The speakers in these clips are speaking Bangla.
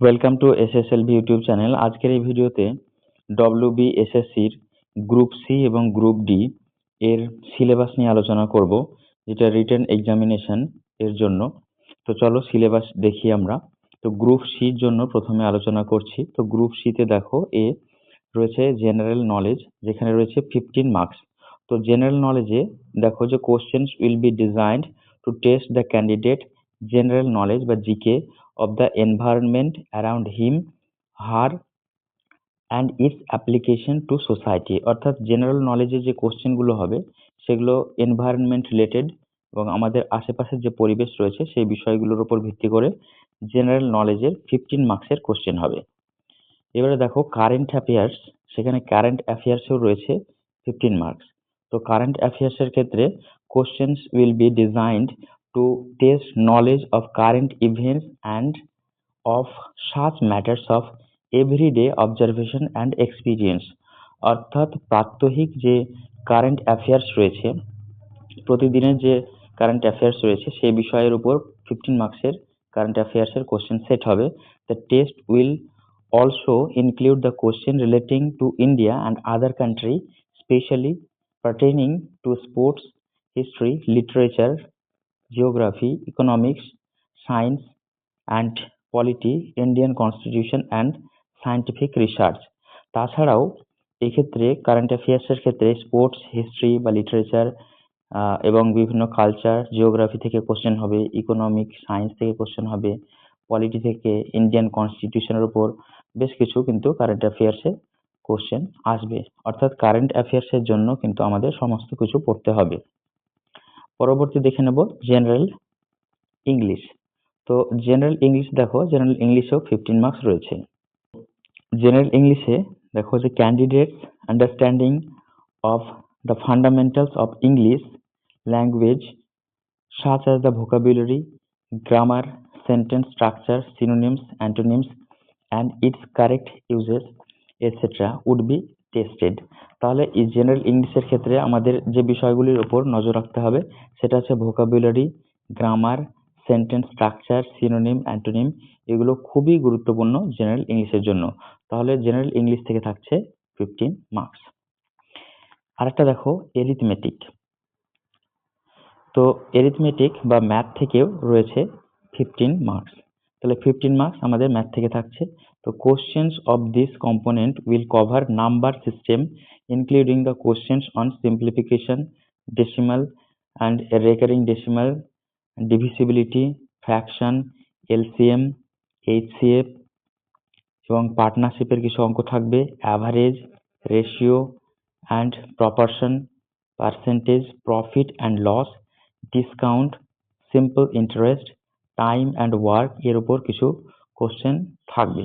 Welcome to SSLV YouTube channel আজকের এই ভিডিওতে ডব্লিউবি এসএসসির গ্রুপ সি এবং গ্রুপ ডি এর সিলেবাস নিয়ে আলোচনা করব। যেটা রিটেন এক্সামিনেশন এর জন্য। তো চলো সিলেবাস দেখি আমরা। তো গ্রুপ সির জন্য প্রথমে আলোচনা করছি। তো গ্রুপ সিতে দেখো, এ রয়েছে জেনারেল নলেজ যেখানে রয়েছে ফিফটিন মার্কস তো জেনারেল নলেজে দেখো যে questions will be designed to test the candidate general knowledge বা GK of the environment around him, her and its application to society. অর্থাৎ জেনারেল নলেজের যে কোশ্চেনগুলো হবে সেগুলো এনভায়রনমেন্ট রিলেটেড এবং আমাদের আশেপাশের যে পরিবেশ রয়েছে সেই বিষয়গুলোর উপর ভিত্তি করে জেনারেল নলেজের ফিফটিন মার্কসের কোশ্চেন হবে। এবারে দেখো কারেন্ট অ্যাফেয়ার্স সেখানে কারেন্ট অ্যাফেয়ার্সেও রয়েছে ফিফটিন মার্কস তো কারেন্ট অ্যাফেয়ার্সের ক্ষেত্রে questions will be designed to test knowledge of current events and of such matters of everyday observation and experience. অর্থাৎ প্রাত্যহিক যে কারেন্ট অ্যাফেয়ার্স রয়েছে, প্রতিদিনের যে কারেন্ট অ্যাফেয়ার্স রয়েছে, সেই বিষয়ের উপর ফিফটিন মার্কসের কারেন্ট অ্যাফেয়ার্সের কোশ্চেন সেট হবে। The test will also include the question relating to India and other country specially pertaining to sports history literature geography, economics, science and polity, Indian constitution and scientific research. তাছাড়াও এক্ষেত্রে কারেন্ট অ্যাফেয়ার্সের ক্ষেত্রে স্পোর্টস হিস্ট্রি বা লিটারেচার এবং বিভিন্ন কালচার জিওগ্রাফি থেকে কোশ্চেন হবে ইকোনমিক সায়েন্স থেকে কোশ্চেন হবে পলিটি থেকে ইন্ডিয়ান কনস্টিটিউশনের উপর বেশ কিছু কিন্তু কারেন্ট অ্যাফেয়ার্সে কোশ্চেন আসবে। অর্থাৎ কারেন্ট অ্যাফেয়ার্সের জন্য কিন্তু আমাদের সমস্ত কিছু পড়তে হবে। পরবর্তী দেখে নেব জেনারেল ইংলিশ তো জেনারেল ইংলিশ দেখো জেনারেল ইংলিশেও ফিফটিন মার্কস রয়েছে জেনারেল ইংলিশে দেখো যে candidates understanding of the fundamentals of English language such as the vocabulary, grammar, sentence structure, synonyms, antonyms, and its correct uses, etc. would be tested. তাহলে এই জেনারেল ইংলিশের ক্ষেত্রে আমাদের যে বিষয়গুলির উপর নজর রাখতে হবে, সেটা হচ্ছে vocabulary grammar sentence structure synonym antonym এগুলো খুবই গুরুত্বপূর্ণ জেনারেল ইংলিশের জন্য। তাহলে জেনারেল ইংলিশ থেকে থাকছে ফিফটিন মার্কস আরেকটা দেখো এরিথমেটিক তো এরিথমেটিক বা ম্যাথ থেকেও রয়েছে ফিফটিন মার্কস তাহলে ফিফটিন মার্কস আমাদের ম্যাথ থেকে থাকছে। তো questions of this component will cover number system including the questions on simplification decimal and recurring decimal divisibility fraction LCM HCF এবং পার্টনারশিপের কিছু অঙ্ক থাকবে average ratio and proportion percentage profit and loss discount simple interest time and work এর উপর কিছু কোশ্চেন থাকবে।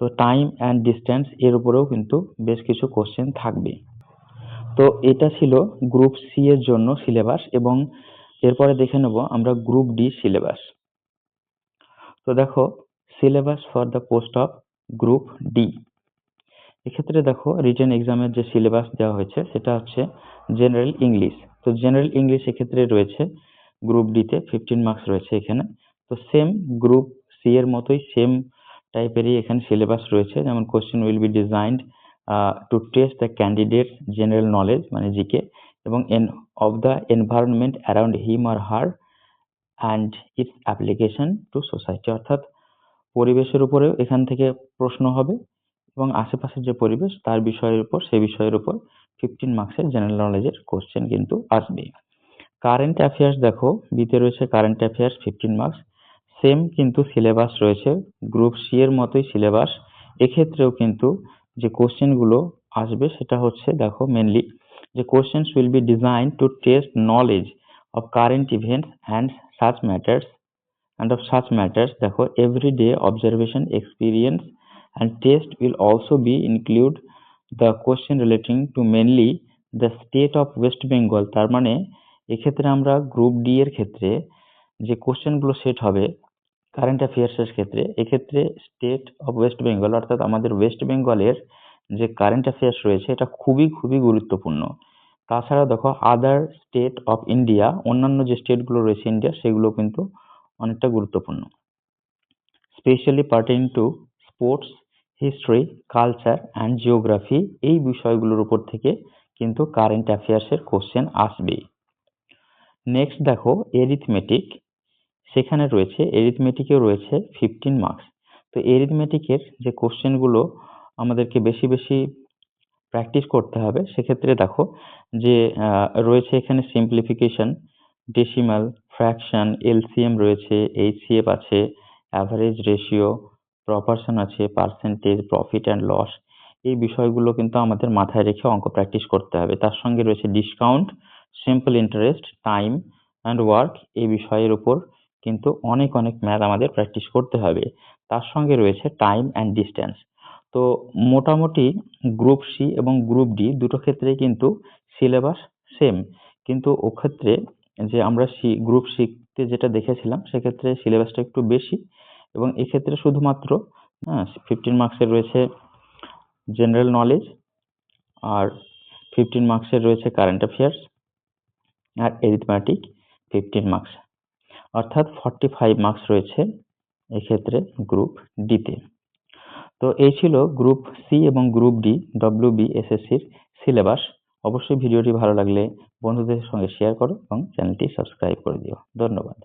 তো টাইম অ্যান্ড ডিস্টেন্স এর উপরেও কিন্তু বেশ কিছু কোশ্চেন থাকবে তো এটা ছিল গ্রুপ সি এর জন্য সিলেবাস এবং এরপরে দেখে নেব আমরা গ্রুপ ডি সিলেবাস তো দেখো syllabus for the post of group D এক্ষেত্রে দেখো রিটেন এক্সামের যে সিলেবাস দেওয়া হয়েছে, সেটা হচ্ছে জেনারেল ইংলিশ তো জেনারেল ইংলিশ এক্ষেত্রে রয়েছে গ্রুপ ডিতে ফিফটিন মার্কস রয়েছে এখানে। তো সেম গ্রুপ সি এর মতোই সেম টাইপেরই এখানে সিলেবাস রয়েছে। যেমন question will be designed to test the candidate general knowledge মানে জিকে, এবং and of the environment around him or her and its application to society অর্থাৎ পরিবেশের উপরেও এখান থেকে প্রশ্ন হবে এবং আশেপাশের যে পরিবেশ, তার বিষয়ের উপর সেই বিষয়ের উপর ফিফটিন মার্কসের জেনারেল নলেজের কোশ্চেন কিন্তু আসবে কারেন্ট অ্যাফেয়ার্স দেখো বিতে রয়েছে current affairs fifteen marks same কিন্তু সিলেবাস রয়েছে গ্রুপ সি এর মতোই সিলেবাস এক্ষেত্রেও কিন্তু যে কোশ্চেনগুলো আসবে সেটা হচ্ছে দেখো মেনলি যে questions will be design to test knowledge of current events and such matters and of such matters দেখো everyday observation experience and test will also be include the question relating to mainly the state of West Bengal তার মানে এক্ষেত্রে আমরা গ্রুপ ডি এর ক্ষেত্রে যে কোশ্চেনগুলো সেট হবে কারেন্ট অ্যাফেয়ার্সের ক্ষেত্রে, এক্ষেত্রে স্টেট অফ ওয়েস্ট বেঙ্গল অর্থাৎ আমাদের ওয়েস্ট বেঙ্গলের যে কারেন্ট অ্যাফেয়ার্স রয়েছে, এটা খুবই খুবই গুরুত্বপূর্ণ। তাছাড়া দেখো আদার স্টেট অফ ইন্ডিয়া অন্যান্য যে স্টেটগুলো রয়েছে ইন্ডিয়া সেগুলো কিন্তু অনেকটা গুরুত্বপূর্ণ। Specially pertain to sports history culture and geography এই বিষয়গুলোর উপর থেকে কিন্তু কারেন্ট অ্যাফেয়ার্সের কোশ্চেন আসবেই। নেক্সট দেখো এরিথমেটিক সেখানে রয়েছে এরিথমেটিকেও রয়েছে ফিফটিন মার্কস তো এরিথমেটিকের যে কোশ্চেনগুলো আমাদেরকে বেশি বেশি প্র্যাকটিস করতে হবে, সেক্ষেত্রে দেখো যে রয়েছে এখানে সিম্পলিফিকেশন ডেসিমাল ফ্র্যাকশন এলসিএম রয়েছে এইচসিএফ আছে অ্যাভারেজ রেশিও প্রপারশন আছে পার্সেন্টেজ প্রফিট অ্যান্ড লস এই বিষয়গুলো কিন্তু আমাদের মাথায় রেখে অঙ্ক প্র্যাকটিস করতে হবে। তার সঙ্গে রয়েছে discount simple interest time and work এই বিষয়ের উপর কিন্তু অনেক অনেক ম্যাথ আমাদের প্র্যাকটিস করতে হবে। তার সঙ্গে রয়েছে টাইম অ্যান্ড ডিস্টেন্স তো মোটামুটি গ্রুপ সি এবং গ্রুপ ডি দুটো ক্ষেত্রেই কিন্তু সিলেবাস সেম কিন্তু ওক্ষেত্রে যে আমরা সি গ্রুপ সিতে যেটা দেখেছিলাম, সেক্ষেত্রে সিলেবাসটা একটু বেশি এবং এক্ষেত্রে শুধুমাত্র হ্যাঁ ফিফটিন মার্কসের রয়েছে জেনারেল নলেজ আর ফিফটিন মার্কসের রয়েছে কারেন্ট অ্যাফেয়ার্স আর এরিথমেটিক ফিফটিন মার্কস অর্থাৎ ফর্টি ফাইভ মার্কস রয়েছে এক্ষেত্রে গ্রুপ ডিতে তো। এই ছিল গ্রুপ সি এবং গ্রুপ ডি ডব্লিউ বি এসএসসির সিলেবাস অবশ্যই ভিডিওটি ভালো লাগলে বন্ধুদের সঙ্গে শেয়ার করো এবং চ্যানেলটি সাবস্ক্রাইব করে দিও। ধন্যবাদ।